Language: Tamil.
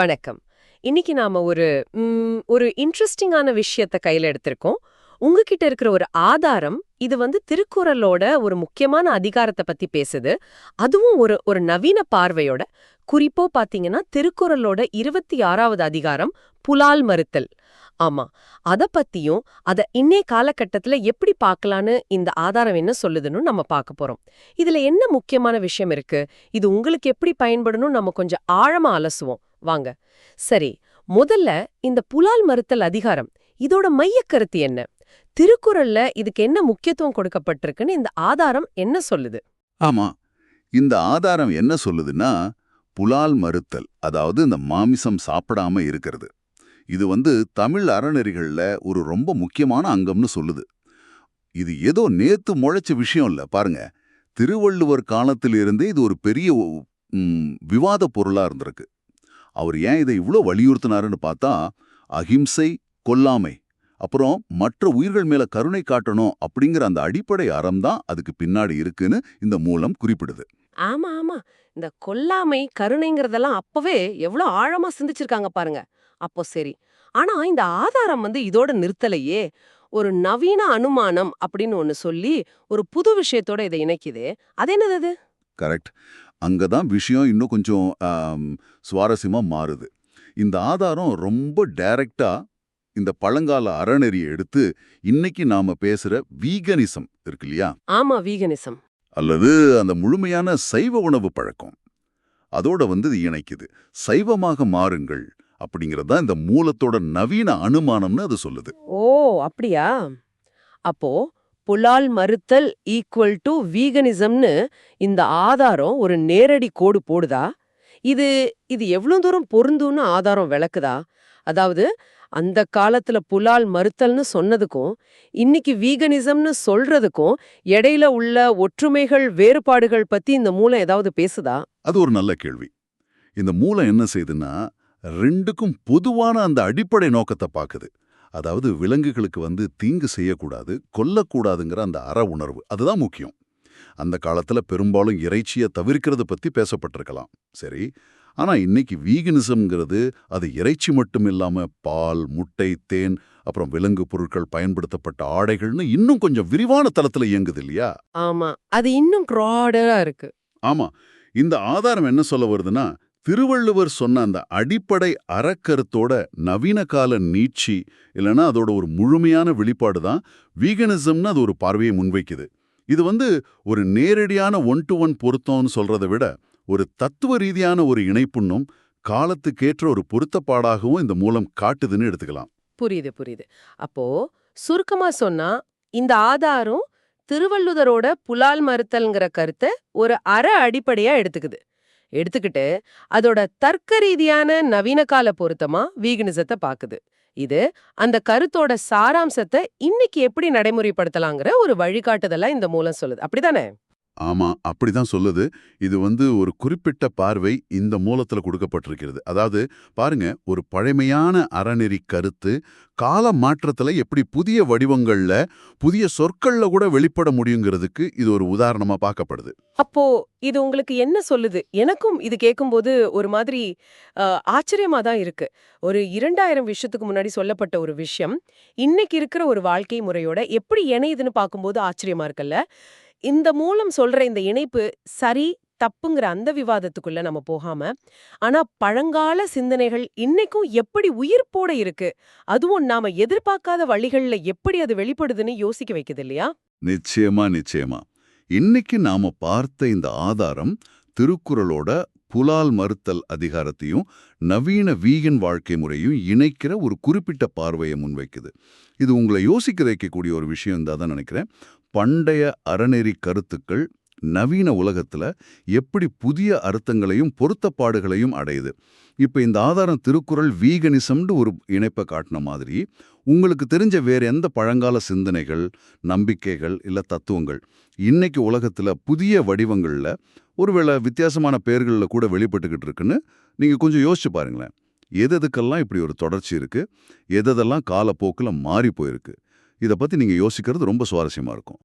வணக்கம். இன்னைக்கு நாம ஒரு ஒரு இன்ட்ரெஸ்டிங்கான விஷயத்த கையில எடுத்திருக்கோம். உங்ககிட்ட இருக்கிற ஒரு ஆதாரம் இது வந்து திருக்குறளோட ஒரு முக்கியமான அதிகாரத்தை பத்தி பேசுது. அதுவும் ஒரு ஒரு நவீன பார்வையோட. குறிப்போ பாத்தீங்கன்னா திருக்குறளோட இருபத்தி ஆறாவது அதிகாரம் புலால் மறுத்தல். ஆமா அத பத்தியும் அத இன்னே காலகட்டத்துல எப்படி பார்க்கலான்னு இந்த ஆதாரம் என்ன சொல்லுதுன்னு நம்ம பார்க்க போறோம். இதுல என்ன முக்கியமான விஷயம் இருக்கு? இது உங்களுக்கு எப்படி பயன்படணும்? நம்ம கொஞ்சம் ஆழமா அலசுவோம். வாங்க. சரி முதல்ல இந்த புலால் மறுத்தல் அதிகாரம் இதோட மையக் கருத்து என்ன? திருக்குறள்ல இதுக்கு என்ன முக்கியத்துவம் கொடுக்கப்பட்டிருக்குன்னு இந்த ஆதாரம் என்ன சொல்லுது? ஆமா இந்த ஆதாரம் என்ன சொல்லுதுன்னா புலால் மறுத்தல் அதாவது இந்த மாமிசம் சாப்பிடாம இருக்கிறது. இது வந்து தமிழ் அறநெறிகள்ல ஒரு ரொம்ப முக்கியமான அங்கம்னு சொல்லுது. இது ஏதோ நேத்து முளைச்ச விஷயம் இல்ல பாருங்க. திருவள்ளுவர் காலத்திலிருந்தே இது ஒரு பெரிய விவாத பொருளா இருந்திருக்கு. அவர் ஏன் இதை இவ்ளோ வலியுறுத்தினாருன்னு பார்த்தா அகிம்சை கொல்லாமை அப்புறம் மற்ற உயிர்கள் மேல கருணை காட்டணும் அப்படிங்கிற அந்த அடிப்படை அறம் தான் அதுக்கு பின்னாடி இருக்குன்னு இந்த மூலம் குறிப்பிடுது. ஆமா ஆமா. இந்த கொல்லாமை கருணைங்கிறதெல்லாம் அப்பவே எவ்வளவு ஆழமா சிந்திச்சிருக்காங்க பாருங்க. அப்போ சரி. ஆனா இந்த ஆதாரம் வந்து இதோட நிறுத்தலையே. ஒரு நவீன அனுமானம் அப்படின்னு ஒன்னு சொல்லி ஒரு புது விஷயத்தோட இதை இணைக்குது. அது என்னது அது? கரெக்ட் அங்கதான் விஷயம் இன்னும் கொஞ்சம் ஆம், சுவாரஸ்யமா மாறுது. இந்த ஆதாரம் ரொம்ப டைரக்டா இந்த பழங்கால அறநெறியை எடுத்து இன்னைக்கு நாம பேசுற வீகனிசம் இருக்கு இல்லையா? ஆமா வீகனிசம். அல்லது அந்த முழுமையான சைவ உணவு பழக்கம். அதோட வந்து இணைக்குது. சைவமாக மாறுங்கள் அப்படிங்கறது தான் இந்த மூலத்தோட நவீன அனுமானம்னு அது சொல்லுது. ஓ அப்படியா? அப்போ புலால் மறுத்தல் ஈக்குவல் டு வீகனிசம்னு இந்த ஆதாரம் ஒரு நேரடி கோடு போடுதா? இது இது எவ்வளோ தூரம் பொருந்தும்னு ஆதாரம் விளக்குதா? அதாவது அந்த காலத்துல புலால் மறுத்தல்னு சொன்னதுக்கும் இன்னைக்கு வீகனிசம்னு சொல்றதுக்கும் இடையில உள்ள ஒற்றுமைகள் வேறுபாடுகள் பத்தி இந்த மூலம் ஏதாவது பேசுதா? அது ஒரு நல்ல கேள்வி. இந்த மூலம் என்ன செய்யுதுன்னா ரெண்டுக்கும் பொதுவான அந்த அடிப்படை நோக்கத்தை பார்க்குது. அதாவது விலங்குகளுக்கு வந்து தீங்கு செய்யக்கூடாது கொல்லக்கூடாதுங்கிற அந்த அற உணர்வு. அதுதான் முக்கியம். அந்த காலத்துல பெரும்பாலும் இறைச்சியை தவிர்க்கிறது பத்தி பேசப்பட்டிருக்கலாம். சரி ஆனா இன்னைக்கு வீகனிசம்ங்கிறது அது இறைச்சி மட்டும் இல்லாம பால் முட்டை தேன் அப்புறம் விலங்கு பொருட்கள் பயன்படுத்தப்பட்ட ஆடைகள்னு இன்னும் கொஞ்சம் விரிவான தளத்துல இயங்குது இல்லையா? ஆமா. அது இன்னும் க்ராடரா இருக்கு. ஆமா. இந்த ஆதாரம் என்ன சொல்ல வருதுன்னா திருவள்ளுவர் சொன்ன அந்த அடிப்படை அறக்கருத்தோட நவீன கால நீட்சி இல்லைன்னா அதோட ஒரு முழுமையான வெளிப்பாடு தான் வீகனிசம்னு அது ஒரு பார்வையை முன்வைக்குது. இது வந்து ஒரு நேரடியான ஒன் டு ஒன் பொருத்தம்னு சொல்றதை விட ஒரு தத்துவ ரீதியான ஒரு இணைப்புண்ணும் காலத்துக்கேற்ற ஒரு பொருத்தப்பாடாகவும் இந்த மூலம் காட்டுதுன்னு எடுத்துக்கலாம். புரியுது புரியுது. அப்போ சுருக்கமா சொன்னா இந்த ஆதாரம் திருவள்ளுவரோட புலால் மறுத்தல்ங்கிற கருத்தை ஒரு அற அடிப்படையா எடுத்துக்குது. எடுத்துக்கிட்டு அதோட தர்க்க ரீதியான நவீன கால பொருத்தமா வீகனிசத்தை பாக்குது. இது அந்த கருத்தோட சாராம்சத்தை இன்னைக்கு எப்படி நடைமுறைப்படுத்தலாங்கிற ஒரு வழிகாட்டுதலா இந்த மூலம் சொல்லுது. அப்படிதானே? ஆமா அப்படிதான் சொல்லுது. இது வந்து ஒரு குறிப்பிட்ட பார்வை இந்த மூலத்துல கொடுக்கப்பட்டிருக்கிறது. அதாவது பாருங்க ஒரு பழமையான அறநெறி கருத்து கால மாற்றத்துல எப்படி புதிய வடிவங்கள்ல புதிய சொற்கள்ல கூட வெளிப்பட முடியுங்கிறதுக்கு இது ஒரு உதாரணமா பார்க்கப்படுது. அப்போ இது உங்களுக்கு என்ன சொல்லுது? எனக்கும் இது கேட்கும்போது ஒரு மாதிரி ஆச்சரியமா தான் இருக்கு. ஒரு இரண்டாயிரம் விஷயத்துக்கு முன்னாடி சொல்லப்பட்ட ஒரு விஷயம் இன்னைக்கு இருக்கிற ஒரு வாழ்க்கை முறையோட எப்படி இணையுதுன்னு பார்க்கும்போது ஆச்சரியமா இருக்குல்ல? இந்த மூலம் சொல்ற இந்த இணைப்பு சரி தப்புங்கிற அந்த விவாதத்துக்குள்ள நம்ம போகாம ஆனா பழங்கால சிந்தனைகள் இன்னைக்கும் எப்படி உயிர்ப்போட இருக்கு அதுவும் நாம எதிர்பார்க்காத வழிகள்ல எப்படி அது வெளிப்படுதுன்னு யோசிக்க வைக்குது இல்லையா? நிச்சயமா நிச்சயமா. இன்னைக்கு நாம பார்த்த இந்த ஆதாரம் திருக்குறளோட புலால் மறுத்தல் அதிகாரத்தையும் நவீன வீகன் வாழ்க்கை முறையும் இணைக்கிற ஒரு குறிப்பிட்ட பார்வையை முன்வைக்குது. இது உங்களை யோசிக்க வைக்கக்கூடிய ஒரு விஷயம் தான் நினைக்கிறேன். பண்டைய அறநெறி கருத்துக்கள் நவீன உலகத்துல எப்படி புதிய அர்த்தங்களையும் பொருத்தப்பாடுகளையும் அடையுது. இப்ப இந்த ஆதாரம் திருக்குறள் வீகனிசம்னு ஒரு இணைப்பை காட்டின மாதிரி உங்களுக்கு தெரிஞ்ச வேற எந்த பழங்கால சிந்தனைகள் நம்பிக்கைகள் இல்ல தத்துவங்கள் இன்னைக்கு உலகத்துல புதிய வடிவங்கள்ல ஒருவேளை வித்தியாசமான பெயர்கள்ல கூட வெளிப்பட்டுக்கிட்டு இருக்குன்னு நீங்க கொஞ்சம் யோசிச்சு பாருங்களேன். எது எதுக்கெல்லாம் இப்படி ஒரு தொடர்ச்சி இருக்கு? எதெல்லாம் காலப்போக்கில் மாறி போயிருக்கு? இதை பத்தி நீங்க யோசிக்கிறது ரொம்ப சுவாரஸ்யமா இருக்கும்.